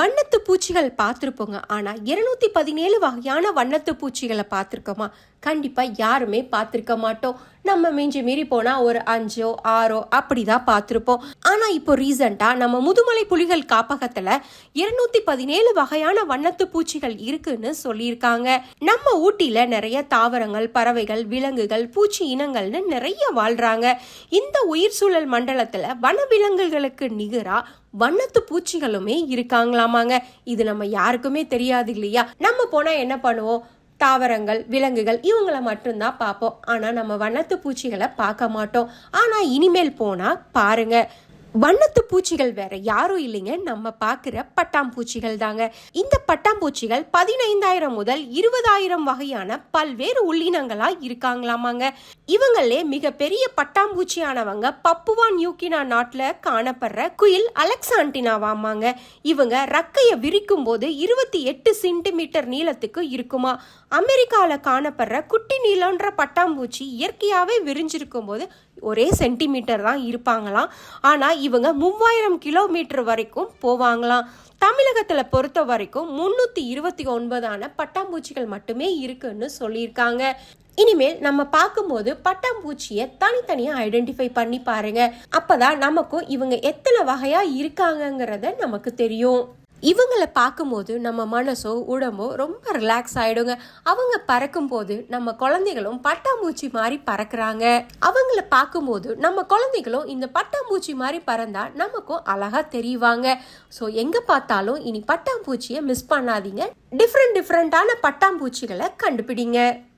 மன்னத்து பூச்சிகள் பார்த்துருப்போங்க. ஆனால் இருநூத்தி பதினேழு வகையான வண்ணத்து பூச்சிகளை பார்த்துருக்கோமா? கண்டிப்பாக யாருமே பார்த்துருக்க மாட்டோம். நம்ம மிஞ்சி மீறி போனால் ஒரு அஞ்சோ ஆறோ அப்படிதான் பார்த்துருப்போம். ஆனால் இப்போ ரீசண்டாக நம்ம முதுமலை புலிகள் காப்பகத்தில் இருநூத்தி பதினேழு வகையான வண்ணத்து பூச்சிகள் இருக்குன்னு சொல்லியிருக்காங்க. நம்ம ஊட்டியில் நிறைய தாவரங்கள் பறவைகள் விலங்குகள் பூச்சி இனங்கள்னு நிறைய வாழ்கிறாங்க இந்த உயிர் சூழல் மண்டலத்துல வனவிலங்குகளுக்கு நிகராக வண்ணத்து பூச்சிகளுமே இருக்காங்களாமாங்க. இது நம்ம யாருக்குமே தெரியாது இல்லையா? நம்ம போனா என்ன பண்ணுவோம்? தாவரங்கள் விலங்குகள் இவங்களை மட்டும்தான் பார்ப்போம். ஆனால் நம்ம வண்ணத்து பூச்சிகளை பார்க்க மாட்டோம். ஆனால் இனிமேல் போனால் பாருங்க. வண்ணத்து பூச்சிகள் வேற யாரும் இல்லைங்க. நம்ம பார்க்குற பட்டாம்பூச்சிகள் தாங்க. இந்த பட்டாம்பூச்சிகள் பதினைந்தாயிரம் முதல் இருபதாயிரம் வகையான பல்வேறு உள்ளினங்களா இருக்காங்களாமாங்க. இவங்களே மிகப்பெரிய பட்டாம்பூச்சியானவங்க பப்புவா நியூக்கினா நாட்டில் காணப்படுற குயில் அலெக்சாண்டினாவாமாங்க. இவங்க ரக்கையை விரிக்கும் போது இருபத்தி எட்டு சென்டிமீட்டர் நீளத்துக்கு இருக்குமா. அமெரிக்காவில் காணப்படுற குட்டி நீளன்ற பட்டாம்பூச்சி இயற்கையாகவே விரிஞ்சிருக்கும் போது ஒரே சென்டிமீட்டர் தான் இருப்பாங்களாம். ஆனால் இவங்க மூவாயிரம் கிலோமீட்டர் வரைக்கும் போவாங்களாம். தமிழகத்தில் பொறுத்த வரைக்கும் முந்நூற்றி இருபத்தி ஒன்பதான பட்டாம்பூச்சிகள் மட்டுமே இருக்குன்னு சொல்லியிருக்காங்க. இனிமேல் நம்ம பார்க்கும்போது பட்டாம்பூச்சியை தனித்தனியாக ஐடென்டிஃபை பண்ணி பாருங்க. அப்போதான் நமக்கும் இவங்க எத்தனை வகையாக இருக்காங்கங்கிறத நமக்கு தெரியும். இவங்களை பார்க்கும்போது நம்ம மனசோ உடம்போ ரொம்ப ரிலாக்ஸ் ஆகிடுங்க அவங்க பறக்கும்போது நம்ம குழந்தைகளும் பட்டாம்பூச்சி மாதிரி பறக்குறாங்க. அவங்கள பார்க்கும்போது நம்ம குழந்தைகளும் இந்த பட்டாம்பூச்சி மாதிரி பறந்தா நமக்கும் அழகாக தெரியுவாங்க ஸோ எங்கே பார்த்தாலும் இனி பட்டாம்பூச்சியை மிஸ் பண்ணாதீங்க. டிஃப்ரெண்ட் டிஃப்ரெண்ட்டான பட்டாம்பூச்சிகளை கண்டுபிடிங்க.